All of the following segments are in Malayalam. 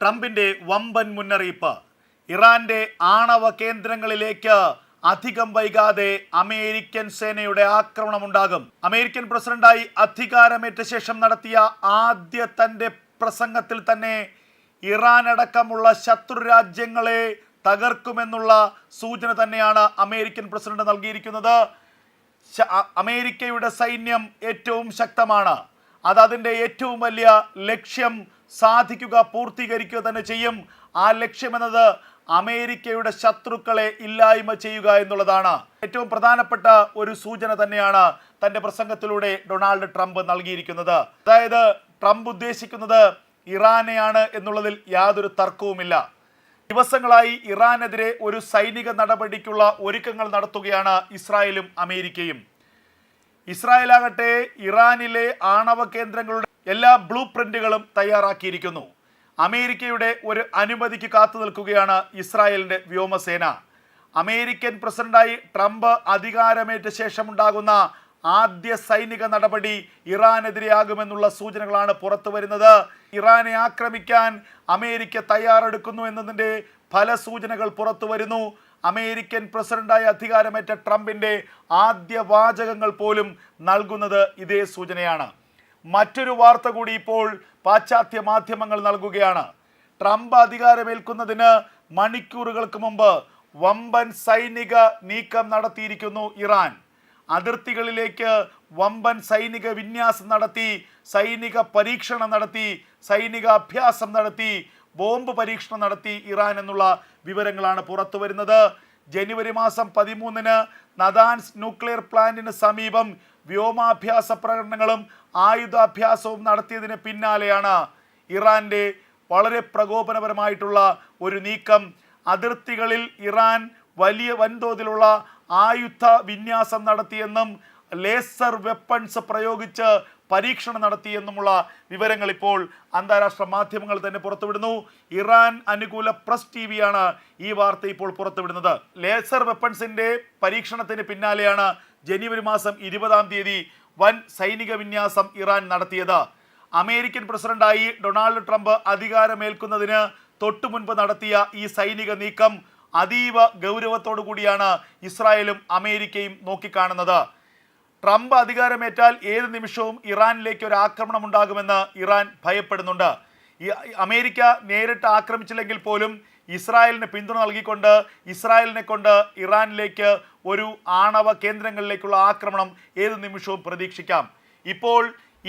ട്രംപിന്റെ വമ്പൻ മുന്നറിയിപ്പ്. ഇറാന്റെ ആണവ കേന്ദ്രങ്ങളിലേക്ക് അധികം വൈകാതെ അമേരിക്കൻ സേനയുടെ ആക്രമണമുണ്ടാകും. അമേരിക്കൻ പ്രസിഡന്റായി അധികാരമേറ്റ ശേഷം നടത്തിയ ആദ്യ തന്റെ പ്രസംഗത്തിൽ തന്നെ ഇറാൻ അടക്കമുള്ള ശത്രു രാജ്യങ്ങളെ തകർക്കുമെന്നുള്ള സൂചന തന്നെയാണ് അമേരിക്കൻ പ്രസിഡന്റ് നൽകിയിരിക്കുന്നത്. അമേരിക്കയുടെ സൈന്യം ഏറ്റവും ശക്തമാണ്. അത് ഏറ്റവും വലിയ ലക്ഷ്യം സാധിക്കുക പൂർത്തീകരിക്കുക തന്നെ ചെയ്യും. ആ ലക്ഷ്യമെന്നത് അമേരിക്കയുടെ ശത്രുക്കളെ ഇല്ലായ്മ ചെയ്യുക എന്നുള്ളതാണ്. ഏറ്റവും പ്രധാനപ്പെട്ട ഒരു സൂചന തന്നെയാണ് തന്റെ പ്രസംഗത്തിലൂടെ ഡൊണാൾഡ് ട്രംപ് നൽകിയിരിക്കുന്നത്. അതായത് ട്രംപ് ഉദ്ദേശിക്കുന്നത് ഇറാനെയാണ് എന്നുള്ളതിൽ യാതൊരു തർക്കവുമില്ല. ദിവസങ്ങളായി ഇറാനെതിരെ ഒരു സൈനിക നടപടിക്കുള്ള ഒരുക്കങ്ങൾ നടത്തുകയാണ് ഇസ്രായേലും അമേരിക്കയും. ഇസ്രായേലാകട്ടെ ഇറാനിലെ ആണവ കേന്ദ്രങ്ങളുടെ എല്ലാ ബ്ലൂ പ്രിന്റുകളും തയ്യാറാക്കിയിരിക്കുന്നു. അമേരിക്കയുടെ ഒരു അനുമതിക്ക് കാത്തു നിൽക്കുകയാണ് ഇസ്രായേലിന്റെ വ്യോമസേന. അമേരിക്കൻ പ്രസിഡന്റായി ട്രംപ് അധികാരമേറ്റ ശേഷമുണ്ടാകുന്ന ആദ്യ സൈനിക നടപടി ഇറാനെതിരെയാകുമെന്നുള്ള സൂചനകളാണ് പുറത്തു വരുന്നത്. ഇറാനെ ആക്രമിക്കാൻ അമേരിക്ക തയ്യാറെടുക്കുന്നു എന്നതിന്റെ പല സൂചനകൾ പുറത്തു വരുന്നു. അമേരിക്കൻ പ്രസിഡന്റായി അധികാരമേറ്റ ട്രംപിന്റെ ആദ്യ വാചകങ്ങൾ പോലും നൽകുന്നത് ഇതേ സൂചനയാണ്. മറ്റൊരു വാർത്ത കൂടി ഇപ്പോൾ പാശ്ചാത്യ മാധ്യമങ്ങൾ നൽകുകയാണ്. ട്രംപ് അധികാരമേൽക്കുന്നതിന് മണിക്കൂറുകൾക്ക് മുമ്പ് വമ്പൻ സൈനിക നീക്കം നടത്തിയിരിക്കുന്നു ഇറാൻ. അതിർത്തികളിലേക്ക് വമ്പൻ സൈനിക വിന്യാസം നടത്തി സൈനിക പരീക്ഷണം നടത്തി സൈനിക അഭ്യാസം നടത്തി ബോംബ് പരീക്ഷണം നടത്തി ഇറാൻ എന്നുള്ള വിവരങ്ങളാണ് പുറത്തു വരുന്നത്. ജനുവരി മാസം പതിമൂന്നിന് നദാൻസ് ന്യൂക്ലിയർ പ്ലാന്റിന് സമീപം വ്യോമാഭ്യാസ പ്രകടനങ്ങളും ആയുധാഭ്യാസവും നടത്തിയതിന് പിന്നാലെയാണ് ഇറാന്റെ വളരെ പ്രകോപനപരമായിട്ടുള്ള ഒരു നീക്കം. അതിർത്തികളിൽ ഇറാൻ വലിയ വൻതോതിലുള്ള ആയുധ വിന്യാസം നടത്തിയെന്നും ലേസർ വെപ്പൺസ് പ്രയോഗിച്ച് പരീക്ഷണം നടത്തിയെന്നുമുള്ള വിവരങ്ങൾ ഇപ്പോൾ അന്താരാഷ്ട്ര മാധ്യമങ്ങൾ തന്നെ പുറത്തുവിടുന്നു. ഇറാൻ അനുകൂല പ്രസ് ടി വിയാണ് ഈ വാർത്ത ഇപ്പോൾ പുറത്തുവിടുന്നത്. ലേസർ വെപ്പൺസിന്റെ പരീക്ഷണത്തിന് പിന്നാലെയാണ് ജനുവരി മാസം ഇരുപതാം തീയതി വൻ സൈനിക വിന്യാസം ഇറാൻ നടത്തിയത്. അമേരിക്കൻ പ്രസിഡന്റായി ഡൊണാൾഡ് ട്രംപ് അധികാരമേൽക്കുന്നതിന് തൊട്ടു മുൻപ് നടത്തിയ ഈ സൈനിക നീക്കം അതീവ ഗൗരവത്തോടു കൂടിയാണ് ഇസ്രായേലും അമേരിക്കയും നോക്കിക്കാണുന്നത്. ട്രംപ് അധികാരമേറ്റാൽ ഏത് നിമിഷവും ഇറാനിലേക്ക് ഒരു ആക്രമണം ഉണ്ടാകുമെന്ന് ഇറാൻ ഭയപ്പെടുന്നുണ്ട്. അമേരിക്ക നേരിട്ട് ആക്രമിച്ചില്ലെങ്കിൽ പോലും ഇസ്രായേലിന് പിന്തുണ നൽകിക്കൊണ്ട് ഇസ്രായേലിനെ കൊണ്ട് ഇറാനിലേക്ക് ഒരു ആണവ കേന്ദ്രങ്ങളിലേക്കുള്ള ആക്രമണം ഏത് നിമിഷവും പ്രതീക്ഷിക്കാം. ഇപ്പോൾ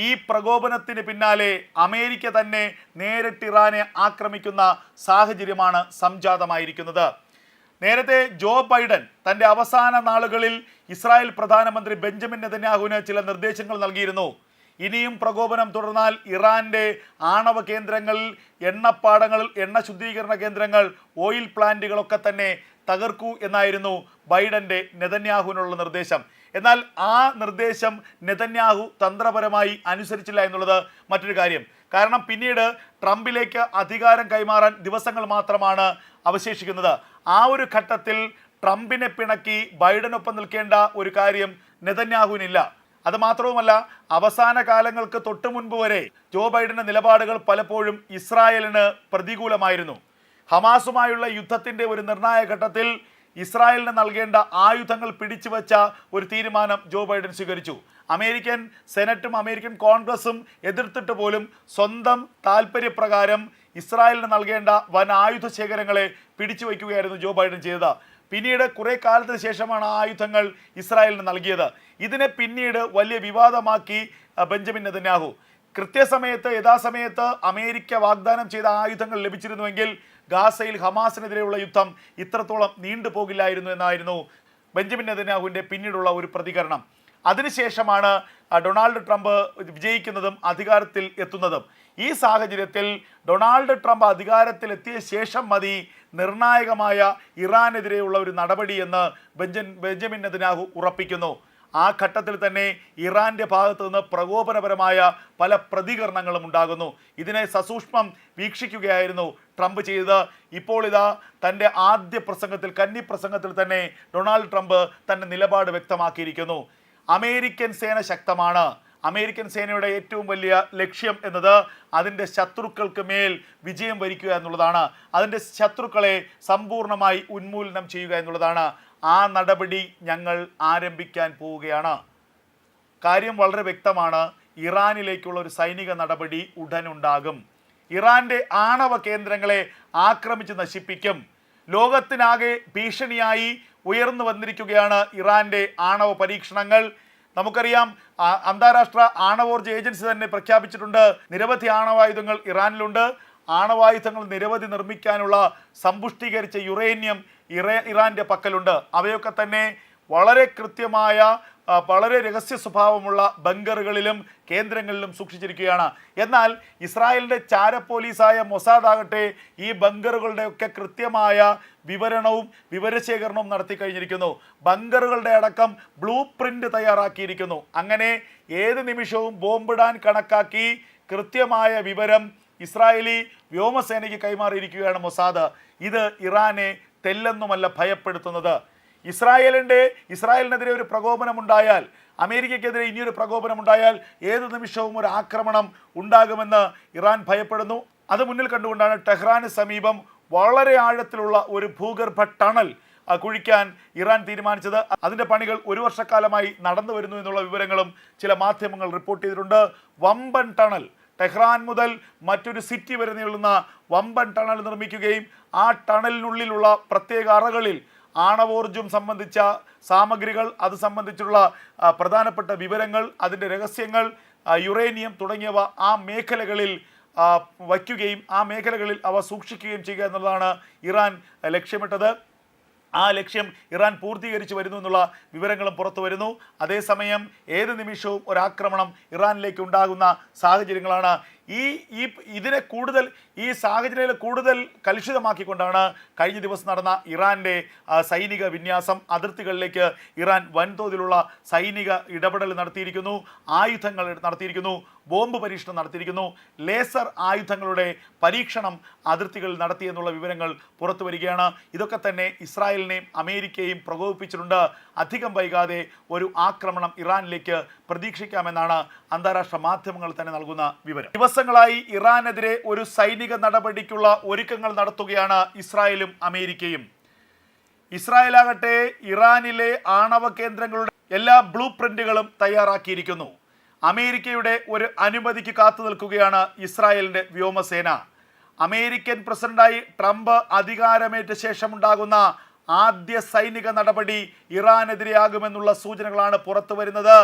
ഈ പ്രകോപനത്തിന് പിന്നാലെ അമേരിക്ക തന്നെ നേരിട്ട് ഇറാനെ ആക്രമിക്കുന്ന സാഹചര്യമാണ് സംജാതമായിരിക്കുന്നത്. നേരത്തെ ജോ ബൈഡൻ തന്റെ അവസാന നാളുകളിൽ ഇസ്രായേൽ പ്രധാനമന്ത്രി ബെഞ്ചമിൻ നെതന്യാഹുവിന് ചില നിർദ്ദേശങ്ങൾ നൽകിയിരുന്നു. ഇനിയും പ്രകോപനം തുടർന്നാൽ ഇറാന്റെ ആണവ കേന്ദ്രങ്ങളിൽ എണ്ണപ്പാടങ്ങൾ എണ്ണ ശുദ്ധീകരണ കേന്ദ്രങ്ങൾ ഓയിൽ പ്ലാന്റുകളൊക്കെ തന്നെ തകർക്കൂ എന്നായിരുന്നു ബൈഡന്റെ നെതന്യാഹുവിനുള്ള നിർദ്ദേശം. എന്നാൽ ആ നിർദ്ദേശം നെതന്യാഹു തന്ത്രപരമായി അനുസരിച്ചില്ല എന്നുള്ളത് മറ്റൊരു കാര്യം. കാരണം പിന്നീട് ട്രംപിലേക്ക് അധികാരം കൈമാറാൻ ദിവസങ്ങൾ മാത്രമാണ് അവശേഷിക്കുന്നത്. ആ ഒരു ഘട്ടത്തിൽ ട്രംപിനെ പിണക്കി ബൈഡനൊപ്പം നിൽക്കേണ്ട ഒരു കാര്യം നെതന്യാഹുവിനില്ല. അത് മാത്രവുമല്ല അവസാന കാലങ്ങൾക്ക് തൊട്ടു മുൻപ് വരെ ജോ ബൈഡന്റെ നിലപാടുകൾ പലപ്പോഴും ഇസ്രായേലിന് പ്രതികൂലമായിരുന്നു. ഹമാസുമായുള്ള യുദ്ധത്തിന്റെ ഒരു നിർണായക ഘട്ടത്തിൽ ഇസ്രായേലിന് നൽകേണ്ട ആയുധങ്ങൾ പിടിച്ചുവെച്ച ഒരു തീരുമാനം ജോ ബൈഡൻ സ്വീകരിച്ചു. അമേരിക്കൻ സെനറ്റും അമേരിക്കൻ കോൺഗ്രസും എതിർത്തിട്ട് പോലും സ്വന്തം താല്പര്യപ്രകാരം ഇസ്രായേലിന് നൽകേണ്ട വൻ ആയുധ ശേഖരങ്ങളെ പിടിച്ചു വയ്ക്കുകയായിരുന്നു ജോ ബൈഡൻ ചെയ്തത്. പിന്നീട് കുറേ കാലത്തിന് ശേഷമാണ് ആ ആയുധങ്ങൾ ഇസ്രായേലിന് നൽകിയത്. ഇതിനെ പിന്നീട് വലിയ വിവാദമാക്കി ബെഞ്ചമിൻ നെതന്യാഹു. കൃത്യസമയത്ത് യഥാസമയത്ത് അമേരിക്ക വാഗ്ദാനം ചെയ്ത ആയുധങ്ങൾ ലഭിച്ചിരുന്നുവെങ്കിൽ ഗാസയിൽ ഹമാസിനെതിരെയുള്ള യുദ്ധം ഇത്രത്തോളം നീണ്ടുപോകില്ലായിരുന്നു എന്നായിരുന്നു ബെഞ്ചമിൻ നെതന്യാഹുവിന്റെ പിന്നീടുള്ള ഒരു പ്രതികരണം. അതിനുശേഷമാണ് ഡൊണാൾഡ് ട്രംപ് വിജയിക്കുന്നതും അധികാരത്തിൽ എത്തുന്നതും. ഈ സാഹചര്യത്തിൽ ഡൊണാൾഡ് ട്രംപ് അധികാരത്തിൽ എത്തിയ ശേഷം മതി നിർണായകമായ ഇറാനെതിരെയുള്ള ഒരു നടപടിയെന്ന് ബെഞ്ചൻ ബെഞ്ചമിൻ നെതന്യാഹു ഉറപ്പിക്കുന്നു. ആ ഘട്ടത്തിൽ തന്നെ ഇറാന്റെ ഭാഗത്തു നിന്ന് പ്രകോപനപരമായ പല പ്രതികരണങ്ങളും ഉണ്ടാകുന്നു. ഇതിനെ സസൂക്ഷ്മം വീക്ഷിക്കുകയായിരുന്നു ട്രംപ് ചെയ്തത്. ഇപ്പോൾ ഇതാ തന്റെ ആദ്യ പ്രസംഗത്തിൽ കന്നി പ്രസംഗത്തിൽ തന്നെ ഡൊണാൾഡ് ട്രംപ് തന്റെ നിലപാട് വ്യക്തമാക്കിയിരിക്കുന്നു. അമേരിക്കൻ സേന ശക്തമാണ്. അമേരിക്കൻ സേനയുടെ ഏറ്റവും വലിയ ലക്ഷ്യം എന്നത് അതിന്റെ ശത്രുക്കൾക്ക് മേൽ വിജയം വരിക്കുക എന്നുള്ളതാണ്. അതിന്റെ ശത്രുക്കളെ സമ്പൂർണമായി ഉന്മൂലനം ചെയ്യുക എന്നുള്ളതാണ്. ആ നടപടി ഞങ്ങൾ ആരംഭിക്കാൻ പോവുകയാണ്. കാര്യം വളരെ വ്യക്തമാണ്. ഇറാനിലേക്കുള്ള ഒരു സൈനിക നടപടി ഉടനുണ്ടാകും. ഇറാന്റെ ആണവ കേന്ദ്രങ്ങളെ ആക്രമിച്ച് നശിപ്പിക്കും. ലോകത്തിനാകെ ഭീഷണിയായി ഉയർന്നു വന്നിരിക്കുകയാണ് ഇറാന്റെ ആണവ പരീക്ഷണങ്ങൾ. നമുക്കറിയാം അന്താരാഷ്ട്ര ആണവോർജ ഏജൻസി തന്നെ പ്രഖ്യാപിച്ചിട്ടുണ്ട്. നിരവധി ആണവായുധങ്ങൾ ഇറാനിലുണ്ട്. ആണവായുധങ്ങൾ നിരവധി നിർമ്മിക്കാനുള്ള സമ്പുഷ്ടീകരിച്ച യുറേനിയം ഇറേ ഇറാന്റെ പക്കലുണ്ട്. അവയൊക്കെ തന്നെ വളരെ കൃത്യമായ വളരെ രഹസ്യ സ്വഭാവമുള്ള ബങ്കറുകളിലും കേന്ദ്രങ്ങളിലും സൂക്ഷിച്ചിരിക്കുകയാണ്. എന്നാൽ ഇസ്രായേലിന്റെ ചാര പോലീസായ മൊസാദ് ആകട്ടെ ഈ ബങ്കറുകളുടെ ഒക്കെ കൃത്യമായ വിവരണവും വിവരശേഖരണവും നടത്തി കഴിഞ്ഞിരിക്കുന്നു. ബങ്കറുകളുടെ അടക്കം ബ്ലൂ പ്രിന്റ് തയ്യാറാക്കിയിരിക്കുന്നു. അങ്ങനെ ഏത് നിമിഷവും ബോംബിടാൻ കണക്കാക്കി കൃത്യമായ വിവരം ഇസ്രായേലി വ്യോമസേനയ്ക്ക് കൈമാറിയിരിക്കുകയാണ് മൊസാദ്. ഇത് ഇറാനെ തെല്ലെന്നുമല്ല ഭയപ്പെടുത്തുന്നത്. ഇസ്രായേലിന്റെ ഇസ്രായേലിനെതിരെ ഒരു പ്രകോപനമുണ്ടായാൽ അമേരിക്കയ്ക്കെതിരെ ഇനിയൊരു പ്രകോപനം ഉണ്ടായാൽ ഏത് നിമിഷവും ഒരു ആക്രമണം ഉണ്ടാകുമെന്ന് ഇറാൻ ഭയപ്പെടുന്നു. അത് മുന്നിൽ കണ്ടുകൊണ്ടാണ് ടെഹ്റാന് സമീപം വളരെ ആഴത്തിലുള്ള ഒരു ഭൂഗർഭ ടണൽ കുഴിക്കാൻ ഇറാൻ തീരുമാനിച്ചത്. അതിന്റെ പണികൾ ഒരു വർഷക്കാലമായി നടന്നു വരുന്നു എന്നുള്ള വിവരങ്ങളും ചില മാധ്യമങ്ങൾ റിപ്പോർട്ട് ചെയ്തിട്ടുണ്ട്. വമ്പൻ ടണൽ ടെഹ്റാൻ മുതൽ മറ്റൊരു സിറ്റി വരെ നീളുന്ന വമ്പൻ ടണൽ നിർമ്മിക്കുകയും ആ ടണലിനുള്ളിലുള്ള പ്രത്യേക അറകളിൽ ആണവോർജം സംബന്ധിച്ച സാമഗ്രികൾ അത് സംബന്ധിച്ചുള്ള പ്രധാനപ്പെട്ട വിവരങ്ങൾ അതിന്റെ രഹസ്യങ്ങൾ യുറേനിയം തുടങ്ങിയവ ആ മേഖലകളിൽ വയ്ക്കുകയും ആ മേഖലകളിൽ അവ സൂക്ഷിക്കുകയും ചെയ്യുക എന്നുള്ളതാണ് ഇറാൻ ലക്ഷ്യമിട്ടത്. ആ ലക്ഷ്യം ഇറാൻ പൂർത്തീകരിച്ചു വരുന്നു എന്നുള്ള വിവരങ്ങളും പുറത്തു വരുന്നു. അതേസമയം ഏത് നിമിഷവും ഒരാക്രമണം ഇറാനിലേക്ക് ഉണ്ടാകുന്ന സാഹചര്യങ്ങളാണ്. ഈ ഈ ഇതിനെ കൂടുതൽ ഈ സാഹചര്യങ്ങളെ കൂടുതൽ കലുഷിതമാക്കിക്കൊണ്ടാണ് കഴിഞ്ഞ ദിവസം നടന്ന ഇറാന്റെ സൈനിക വിന്യാസം അതിർത്തികളിലേക്ക് ഇറാൻ വൻതോതിലുള്ള സൈനിക ഇടപെടൽ നടത്തിയിരിക്കുന്നു. ആയുധങ്ങൾ നടത്തിയിരിക്കുന്നു. ബോംബ് പരീക്ഷണം നടത്തിയിരിക്കുന്നു. ലേസർ ആയുധങ്ങളുടെ പരീക്ഷണം അതിർത്തികളിൽ നടത്തിയെന്നുള്ള വിവരങ്ങൾ പുറത്തു വരികയാണ്. ഇതൊക്കെ തന്നെ ഇസ്രായേലിനെയും അമേരിക്കയെയും പ്രകോപിപ്പിച്ചിട്ടുണ്ട്. അധികം വൈകാതെ ഒരു ആക്രമണം ഇറാനിലേക്ക് പ്രതീക്ഷിക്കാമെന്നാണ് അന്താരാഷ്ട്ര മാധ്യമങ്ങൾ തന്നെ നൽകുന്ന വിവരം. ദിവസങ്ങളായി ഇറാനെതിരെ ഒരു സൈനിക നടപടിക്കുള്ള ഒരുക്കങ്ങൾ നടത്തുകയാണ് ഇസ്രായേലും അമേരിക്കയും. ഇസ്രായേലാകട്ടെ ഇറാനിലെ ആണവ കേന്ദ്രങ്ങളുടെ എല്ലാ ബ്ലൂ പ്രിന്റുകളും തയ്യാറാക്കിയിരിക്കുന്നു. അമേരിക്കയുടെ ഒരു അനുമതിക്ക് കാത്തു നിൽക്കുകയാണ് ഇസ്രായേലിന്റെ വ്യോമസേന. അമേരിക്കൻ പ്രസിഡന്റായി ട്രംപ് അധികാരമേറ്റ ശേഷമുണ്ടാകുന്ന ആദ്യ സൈനിക നടപടി ഇറാനെതിരെയാകുമെന്നുള്ള സൂചനകളാണ് പുറത്തു വരുന്നത്